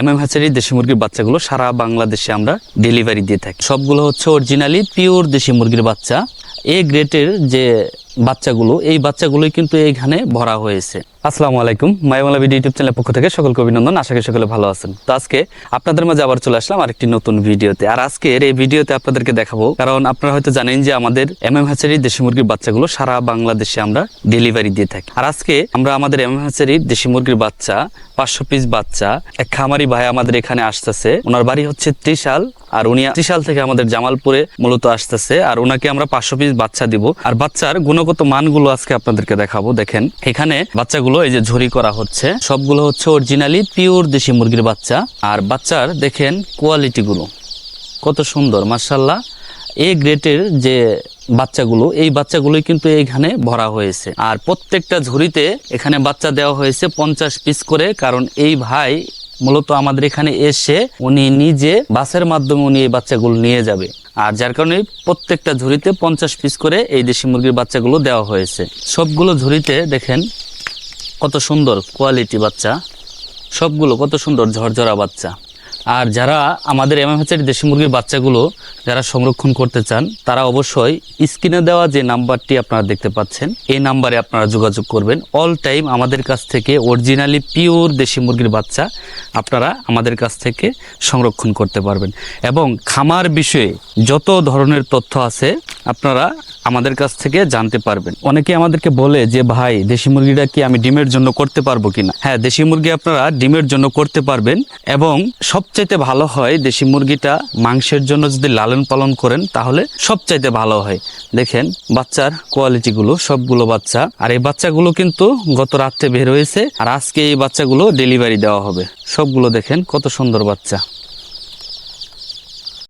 M M হ্যাচারির দেশি মুরগির বাচ্চাগুলো সারা বাংলাদেশে আমরা ডেলিভারি দিয়ে থাকি। সবগুলো হচ্ছে অরিজিনালি পিওর দেশি মুরগির বাচ্চা। এ গ্রেটের যে বাচ্চাগুলো, এই বাচ্চাগুলোই কিন্তু এইখানে ভরা হয়েছে। আসসালামু আলাইকুম মায়ামালা ভিডিও ইউটিউব চ্যানেলের পক্ষ থেকে সকলকে অভিনন্দন। আশা করি সকলে ভালো আছেন। তো আজকে আপনাদের মাঝে আবার চলে আসলাম আরেকটি নতুন ভিডিওতে। আর আজকের এই ভিডিওতে আপনাদেরকে দেখাবো, কারণ আপনারা হয়তো জানেন যে আমাদের এম এম হ্যাচারির দেশি মুরগির বাচ্চাগুলো সারা বাংলাদেশে আমরা ডেলিভারি দিয়ে থাকি। আর আজকে আমরা আমাদের এম এম হ্যাচারির দেশি মুরগির বাচ্চা, পাঁচশো পিস বাচ্চা, এক খামারি ভাই আমাদের এখানে আসতেছে। ওনার বাড়ি হচ্ছে ত্রিশাল, আর উনি ত্রিশাল থেকে আমাদের জামালপুরে মূলত আসতেছে। আর ওনাকে আমরা পাঁচশো পিস বাচ্চা দিব। আর বাচ্চার গুণগত মানগুলো আজকে আপনাদেরকে দেখাবো। দেখেন, এখানে বাচ্চাগুলো এই যে ঝুরি করা হচ্ছে, সবগুলো হচ্ছে অরিজিনালি পিওর দেশি মুরগির বাচ্চা। আর বাচ্চার দেখেন কোয়ালিটিগুলো কত সুন্দর মার্শাল্লাহ এ গ্রেটের যে বাচ্চাগুলো, এই বাচ্চাগুলোই কিন্তু এখানে ভরা হয়েছে। আর প্রত্যেকটা ঝুড়িতে এখানে বাচ্চা দেওয়া হয়েছে পঞ্চাশ পিস করে, কারণ এই ভাই মূলত আমাদের এখানে এসে উনি নিজে বাসের মাধ্যমে উনি এই বাচ্চাগুলো নিয়ে যাবে। আর যার কারণে প্রত্যেকটা ঝুড়িতে পঞ্চাশ পিস করে এই দেশি মুরগির বাচ্চাগুলো দেওয়া হয়েছে। সবগুলো ঝুড়িতে দেখেন কত সুন্দর কোয়ালিটি বাচ্চা। সবগুলো কত সুন্দর ঝরঝরা বাচ্চা। আর যারা আমাদের এমএমএচের দেশি মুরগির বাচ্চাগুলো যারা সংরক্ষণ করতে চান, তারা অবশ্যই স্ক্রিনে দেওয়া যে নাম্বারটি আপনারা দেখতে পাচ্ছেন, এই নাম্বারে আপনারা যোগাযোগ করবেন। অল টাইম আমাদের কাছ থেকে অরিজিনালি পিওর দেশি মুরগির বাচ্চা আপনারা আমাদের কাছ থেকে সংরক্ষণ করতে পারবেন। এবং খামার বিষয়ে যত ধরনের তথ্য আছে আপনারা আমাদের কাছ থেকে জানতে পারবেন। অনেকে আমাদেরকে বলে যে, ভাই, দেশি মুরগিটা কি আমি ডিমের জন্য করতে পারব কিনা? হ্যাঁ দেশি মুরগি আপনারা ডিমের জন্য করতে পারবেন এবং সবচাইতে ভালো হয় দেশি মুরগিটা মাংসের জন্য যদি লালন পালন করেন, তাহলে সবচাইতে ভালো হয়। দেখেন, বাচ্চার কোয়ালিটিগুলো সবগুলো বাচ্চা। আর এই বাচ্চাগুলো কিন্তু গত রাত্রে বের হয়েছে, আর আজকে এই বাচ্চাগুলো ডেলিভারি দেওয়া হবে। সবগুলো দেখেন কত সুন্দর বাচ্চা।